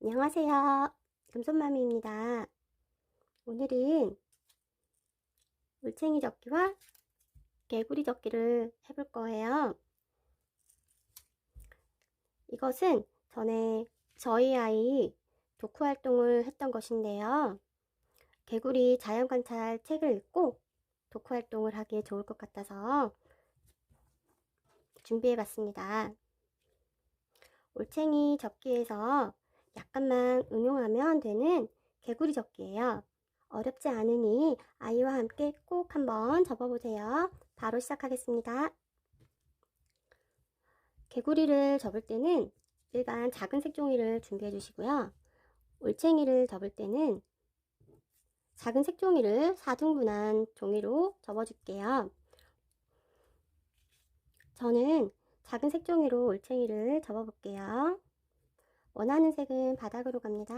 안녕하세요. 금손맘이입니다. 오늘은 물챙이 접기와 개구리 접기를 해볼 거예요. 이것은 전에 저희 아이 독후 활동을 했던 것인데요. 개구리 자연관찰 책을 읽고 독후 활동을 하기에 좋을 것 같아서 준비해 봤습니다. 올챙이 접기에서 약간만 응용하면 되는 개구리 접기예요. 어렵지 않으니 아이와 함께 꼭 한번 접어보세요. 바로 시작하겠습니다. 개구리를 접을 때는 일반 작은 색종이를 준비해 주시고요. 올챙이를 접을 때는 작은 색종이를 4등분한 종이로 접어줄게요. 저는 작은 색종이로 올챙이를 접어볼게요. 원하는 색은 바닥으로 갑니다.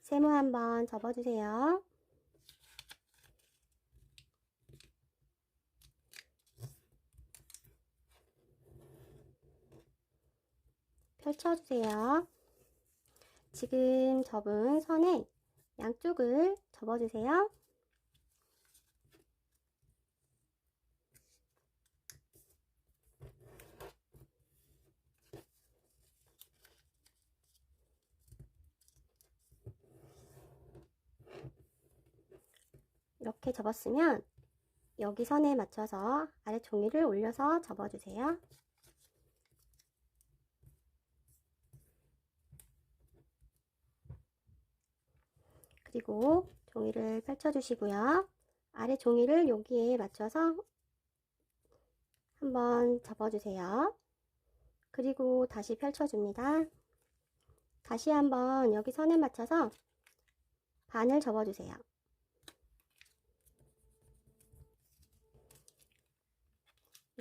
세모 한번 접어주세요. 펼쳐주세요. 지금 접은 선에 양쪽을 접어주세요. 이렇게 접었으면 여기 선에 맞춰서 아래 종이를 올려서 접어주세요. 그리고 종이를 펼쳐주시고요. 아래 종이를 여기에 맞춰서 한번 접어주세요. 그리고 다시 펼쳐줍니다. 다시 한번 여기 선에 맞춰서 반을 접어주세요.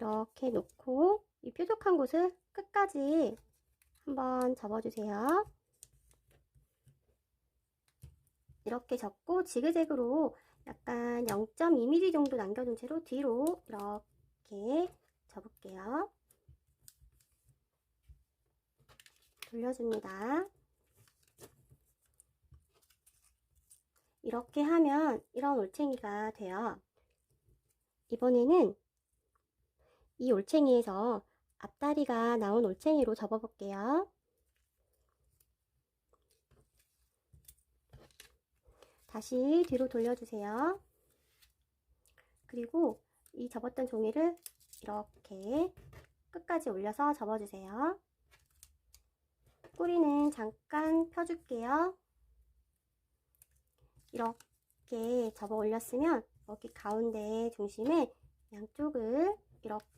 이렇게 놓고 이 뾰족한 곳을 끝까지 한번 접어주세요. 이렇게 접고 지그재그로 약간 0.2mm 정도 남겨둔 채로 뒤로 이렇게 접을게요. 돌려줍니다. 이렇게 하면 이런 올챙이가 돼요. 이번에는 이 올챙이에서 앞다리가 나온 올챙이로 접어볼게요. 다시 뒤로 돌려주세요. 그리고 이 접었던 종이를 이렇게 끝까지 올려서 접어주세요. 꼬리는 잠깐 펴줄게요. 이렇게 접어 올렸으면 여기 가운데 중심에 양쪽을 이렇게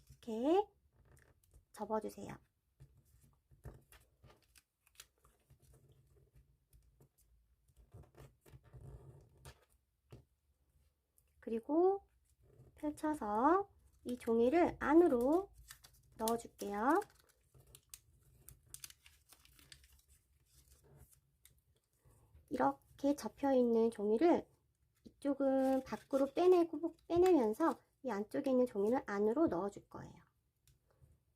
접어주세요. 그리고 펼쳐서 이 종이를 안으로 넣어줄게요. 이렇게 접혀있는 종이를 이쪽은 밖으로 빼내고 빼내면서 이 안쪽에 있는 종이를 안으로 넣어줄 거예요.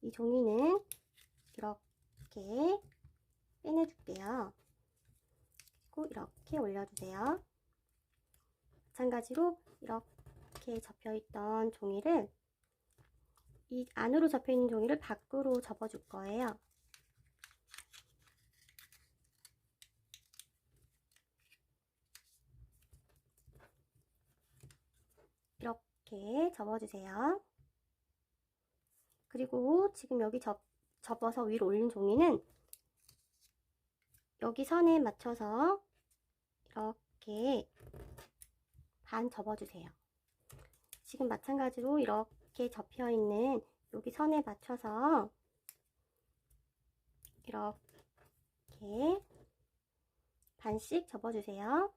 이 종이는 이렇게 빼내줄게요. 그리고 이렇게 올려주세요. 마찬가지로 이렇게 접혀있던 종이를 이 안으로 접혀있는 종이를 밖으로 접어줄 거예요. 이렇게 접어주세요. 그리고 지금 여기 접, 접어서 위로 올린 종이는 여기 선에 맞춰서 이렇게 반 접어주세요. 지금 마찬가지로 이렇게 접혀있는 여기 선에 맞춰서 이렇게 반씩 접어주세요.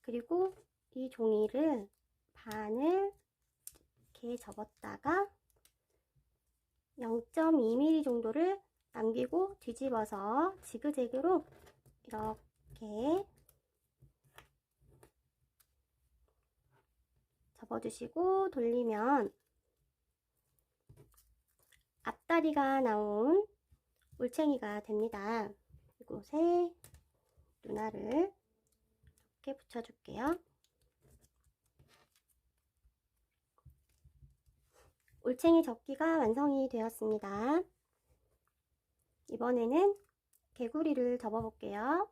그리고 이 종이를 반을 이렇게 접었다가 0.2mm 정도를 남기고 뒤집어서 지그재그로 이렇게 접어주시고 돌리면 앞다리가 나온 올챙이가 됩니다. 이곳에 눈알을 이렇게 붙여줄게요. 올챙이 접기가 완성이 되었습니다. 이번에는 개구리를 접어 볼게요.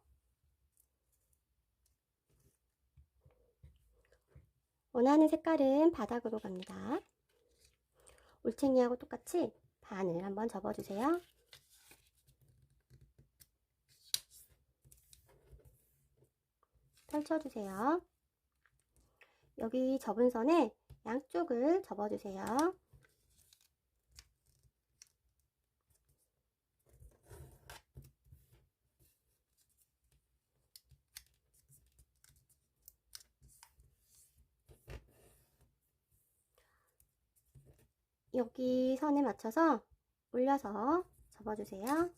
원하는 색깔은 바닥으로 갑니다. 올챙이하고 똑같이 반을 한번 접어주세요. 펼쳐주세요. 여기 접은 선에 양쪽을 접어주세요. 여기 선에 맞춰서 올려서 접어주세요.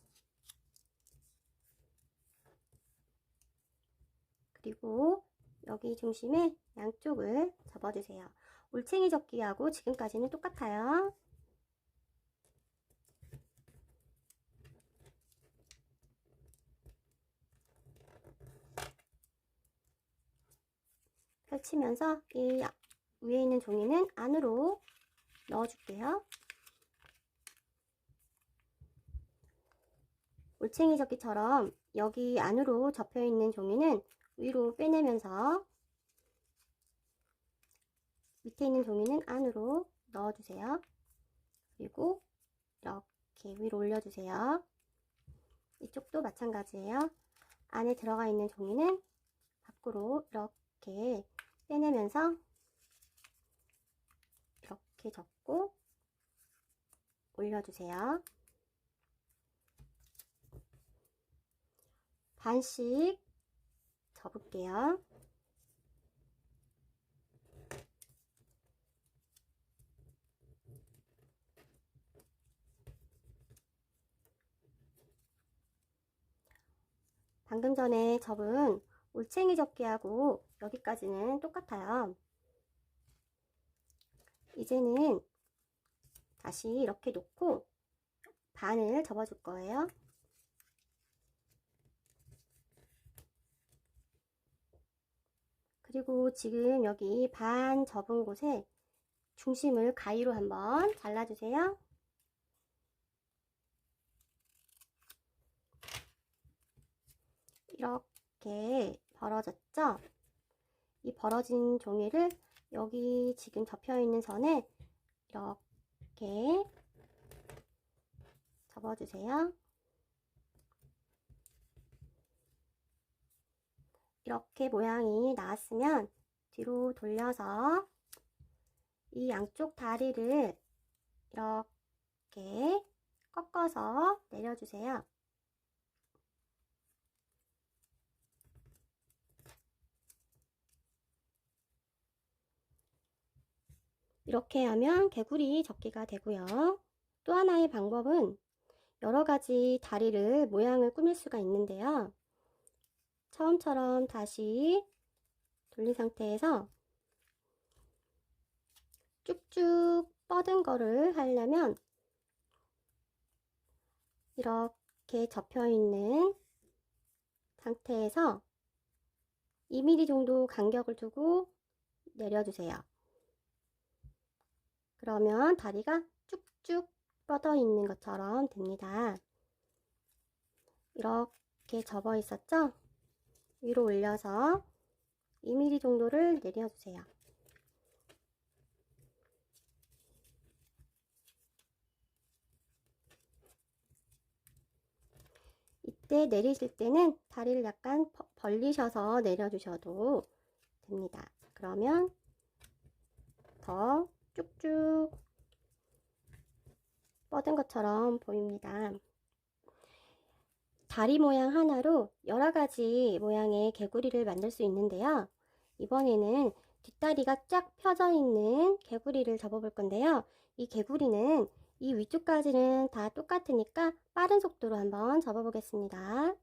그리고 여기 중심에 양쪽을 접어주세요. 올챙이 접기하고 지금까지는 똑같아요. 펼치면서 이 위에 있는 종이는 안으로 넣어줄게요. 올챙이 접기처럼 여기 안으로 접혀 있는 종이는 위로 빼내면서 밑에 있는 종이는 안으로 넣어주세요. 그리고 이렇게 위로 올려주세요. 이쪽도 마찬가지예요. 안에 들어가 있는 종이는 밖으로 이렇게 빼내면서 이렇게 접고 올려주세요. 반씩 접을게요. 방금 전에 접은 올챙이 접기하고 여기까지는 똑같아요. 이제는 다시 이렇게 놓고 반을 접어줄 거예요. 그리고 지금 여기 반 접은 곳에 중심을 가위로 한번 잘라주세요. 이렇게 벌어졌죠? 이 벌어진 종이를 여기 지금 접혀 있는 선에 이렇게 접어주세요. 이렇게 모양이 나왔으면 뒤로 돌려서 이 양쪽 다리를 이렇게 꺾어서 내려주세요. 이렇게 하면 개구리 접기가 되고요. 또 하나의 방법은 여러 가지 다리를 모양을 꾸밀 수가 있는데요. 처음처럼 다시 돌린 상태에서 쭉쭉 뻗은 거를 하려면 이렇게 접혀 있는 상태에서 2mm 정도 간격을 두고 내려주세요. 그러면 다리가 쭉쭉 뻗어 있는 것처럼 됩니다. 이렇게 접어 있었죠? 위로 올려서 2mm 정도를 내려주세요. 이때 내리실 때는 다리를 약간 벌리셔서 내려주셔도 됩니다. 그러면 더 쭉쭉 뻗은 것처럼 보입니다. 다리 모양 하나로 여러 가지 모양의 개구리를 만들 수 있는데요. 이번에는 뒷다리가 쫙 펴져 있는 개구리를 접어볼 건데요. 이 개구리는 이 위쪽까지는 다 똑같으니까 빠른 속도로 한번 접어보겠습니다.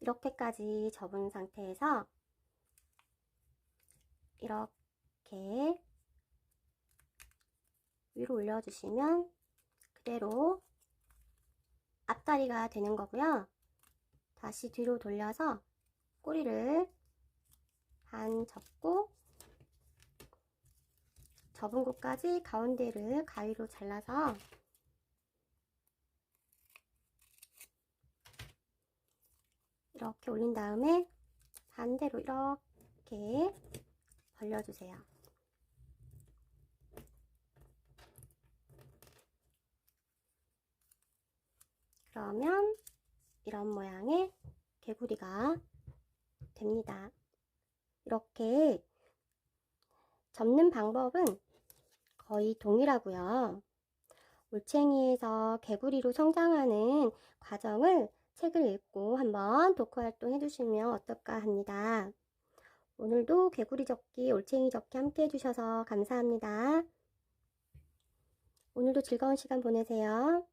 이렇게까지 접은 상태에서 이렇게 위로 올려주시면 그대로 앞다리가 되는 거고요. 다시 뒤로 돌려서 꼬리를 반 접고 접은 곳까지 가운데를 가위로 잘라서 이렇게 올린 다음에 반대로 이렇게 벌려주세요. 그러면 이런 모양의 개구리가 됩니다. 이렇게 접는 방법은 거의 동일하고요. 올챙이에서 개구리로 성장하는 과정을 책을 읽고 한번 독후 활동 해주시면 어떨까 합니다. 오늘도 개구리 접기, 올챙이 접기 함께 해주셔서 감사합니다. 오늘도 즐거운 시간 보내세요.